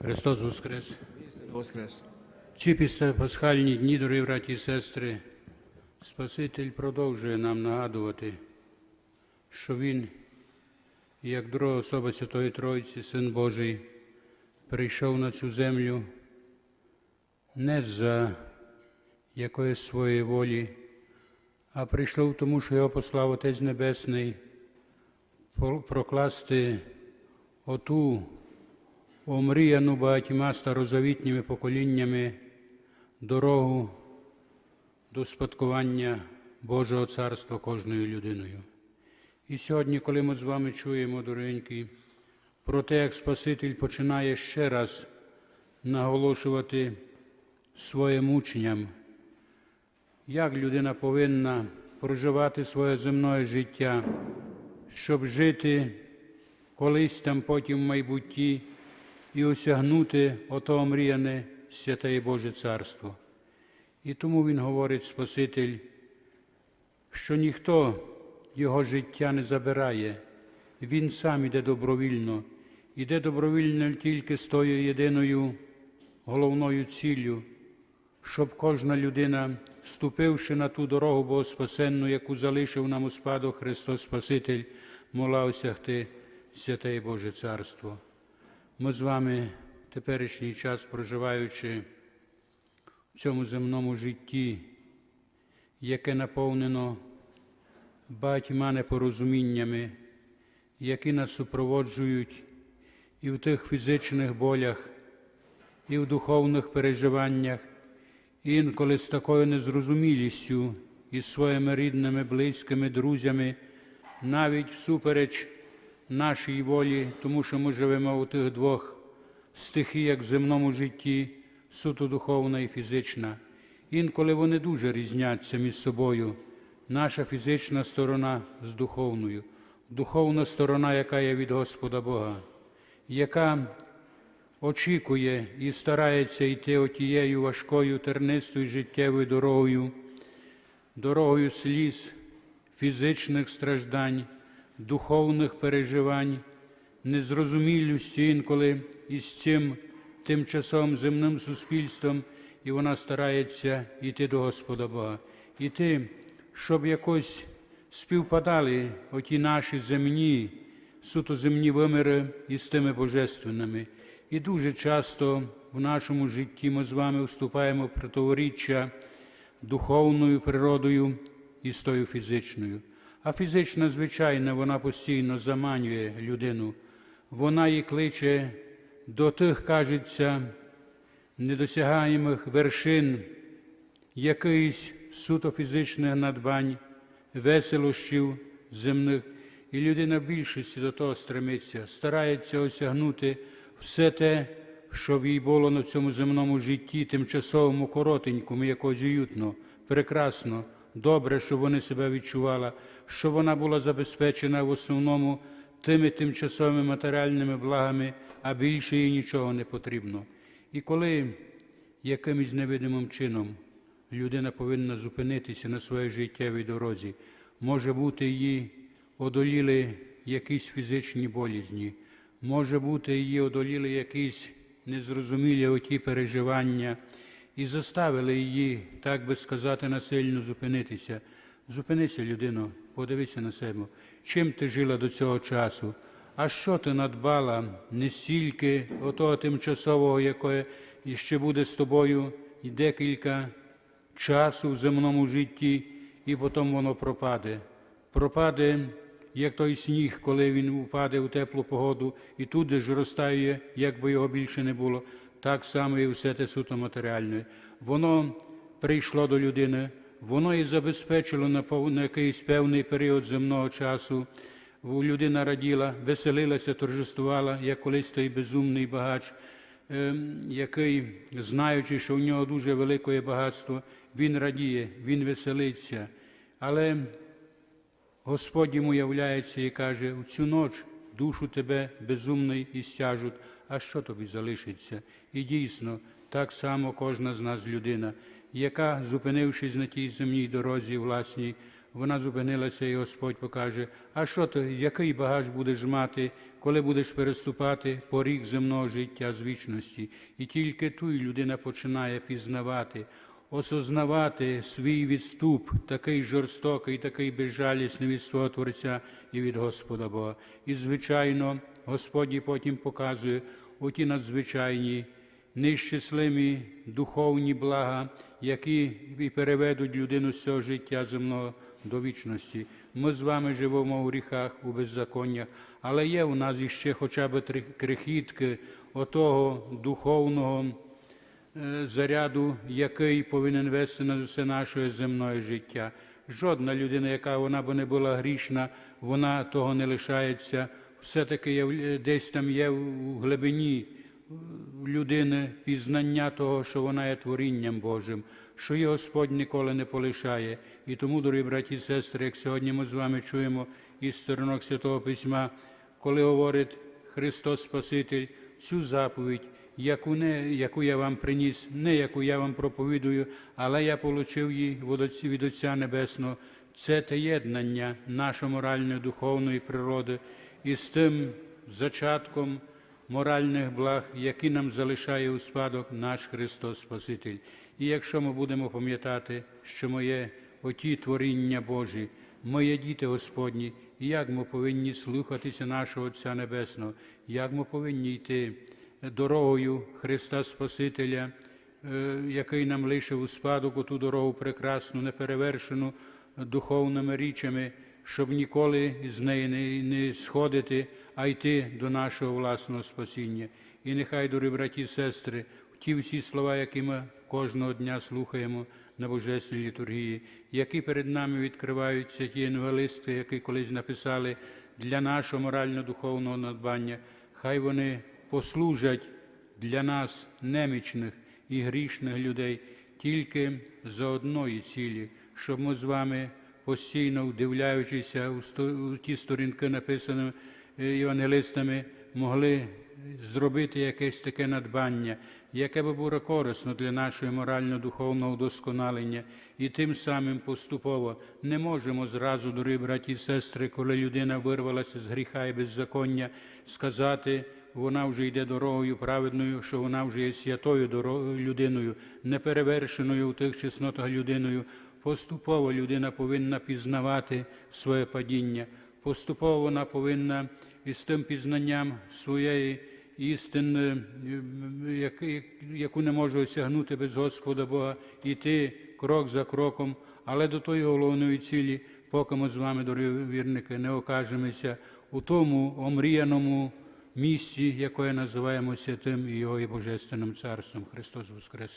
Христос Воскрес! Воскрес! Ці після пасхальні дні, дорогі браті і сестри, Спаситель продовжує нам нагадувати, що Він, як друга особа Святої Тройці, Син Божий, прийшов на цю землю не за якоїсь своєї волі, а прийшов тому, що його послав Отець Небесний прокласти оту омріяну багатьма старозавітніми поколіннями дорогу до спадкування Божого Царства кожною людиною. І сьогодні, коли ми з вами чуємо, дорогенькі, про те, як Спаситель починає ще раз наголошувати своїм учням, як людина повинна проживати своє земне життя, щоб жити колись там потім в майбутті і осягнути ото омріяне святе і Боже Царство. І тому Він говорить Спаситель, що ніхто його життя не забирає, він сам іде добровільно, іде добровільно тільки з тою єдиною головною ціллю, щоб кожна людина, ступивши на ту дорогу Богоспасенну, яку залишив нам у спадок Христос Спаситель, могла осягти святе і Боже Царство. Ми з вами теперішній час, проживаючи в цьому земному житті, яке наповнено багатьма непорозуміннями, які нас супроводжують і в тих фізичних болях, і в духовних переживаннях, і інколи з такою незрозумілістю із своїми рідними, близькими, друзями, навіть всупереч нашій волі, тому що ми живемо у тих двох стихіях в земному житті, суто духовна і фізична. Інколи вони дуже різняться між собою. Наша фізична сторона з духовною, духовна сторона, яка є від Господа Бога, яка очікує і старається йти отією важкою тернистою життєвою дорогою, дорогою сліз, фізичних страждань, духовних переживань, незрозумілості інколи із цим тимчасовим земним суспільством, і вона старається йти до Господа Бога, іти, щоб якось співпадали оті наші земні, суто земні виміри із тими божественними. І дуже часто в нашому житті ми з вами вступаємо в противоріччя духовною природою і з тою фізичною. А фізична, звичайно, вона постійно заманює людину. Вона її кличе до тих, кажеться, недосягаємих вершин якихось суто фізичних надбань, веселощів земних, і людина в більшості до того стремиться, старається осягнути все те, що в їй було на цьому земному житті, тимчасовому коротенькому, якось уютно, прекрасно, добре, щоб вони себе відчувала, що вона була забезпечена в основному тими тимчасовими матеріальними благами, а більше їй нічого не потрібно. І коли якимось невидимим чином людина повинна зупинитися на своїй життєвій дорозі, може бути її одоліли якісь фізичні болізні, може бути її одоліли якісь незрозумілі оті переживання і заставили її, так би сказати, насильно зупинитися. Зупинися, людино, подивися на себе, чим ти жила до цього часу, а що ти надбала не стільки отого тимчасового, яке ще буде з тобою і декілька часу в земному житті, і потім воно пропаде. Пропаде, як той сніг, коли він упаде у теплу погоду, і тут же ж розтає, якби його більше не було. Так само і все те суто матеріальне. Воно прийшло до людини, воно і забезпечило на якийсь певний період земного часу. Людина раділа, веселилася, торжествувала, як колись той безумний багач, ем, який, знаючи, що у нього дуже велике багатство, він радіє, він веселиться. Але Господь йому являється і каже, у цю ніч душу тебе безумний і стяжуть, а що тобі залишиться? І дійсно, так само кожна з нас людина, яка, зупинившись на тій земній дорозі власній, Вона зупинилася, і Господь покаже, а що ти, який багаж будеш мати, коли будеш переступати поріг земного життя з вічності. І тільки тут людина починає пізнавати, осознавати свій відступ, такий жорстокий, такий безжалісний від свого Творця і від Господа Бога. І, звичайно, Господь потім показує оті надзвичайні нещасливі духовні блага, які і переведуть людину з цього життя земного до вічності. Ми з вами живемо у гріхах, у беззаконнях, але є у нас іще хоча б крихітки отого духовного заряду, який повинен вести на все наше земне життя. Жодна людина, яка вона б не була грішна, вона того не лишається. Все-таки десь там є у глибині людини пізнання того, що вона є творінням Божим, що її Господь ніколи не полишає. І тому, дорогі браті і сестри, як сьогодні ми з вами чуємо із сторінок Святого Письма, коли говорить Христос Спаситель, цю заповідь, яку, не, яку я вам приніс, не яку я вам проповідую, але я получив її від Отця- Небесного. Це те єднання нашої моральної духовної природи і з тим зачатком моральних благ, які нам залишає у спадок наш Христос Спаситель. І якщо ми будемо пам'ятати, що моє оті творіння Божі, ми є діти Господні, як ми повинні слухатися нашого Отця Небесного, як ми повинні йти дорогою Христа Спасителя, е, який нам лишив у спадок оту дорогу прекрасну, неперевершену духовними річами, щоб ніколи з неї не, не сходити, а йти до нашого власного спасіння. І нехай, дорогі браті і сестри, ті всі слова, які ми кожного дня слухаємо на Божественній літургії, які перед нами відкриваються ті новелисти, які колись написали для нашого морально-духовного надбання, хай вони послужать для нас немічних і грішних людей тільки за одної цілі, щоб ми з вами постійно вдивляючися у, ті сторінки, написані е, євангелистами, могли зробити якесь таке надбання, яке би було корисно для нашого морально-духовного вдосконалення, і тим самим поступово не можемо зразу, дорогі браті і сестри, коли людина вирвалася з гріха і беззаконня, сказати. Вона вже йде дорогою праведною, що вона вже є святою людиною, неперевершеною у тих чеснотах людиною. Поступово людина повинна пізнавати своє падіння. Поступово вона повинна із тим пізнанням своєї істини, яку не може осягнути без Господа Бога, іти крок за кроком, але до тої головної цілі, поки ми з вами, дорогі вірники, не окажемося у тому омріяному місці, якої називаємо святим і його і Божественним Царством. Христос Воскрес!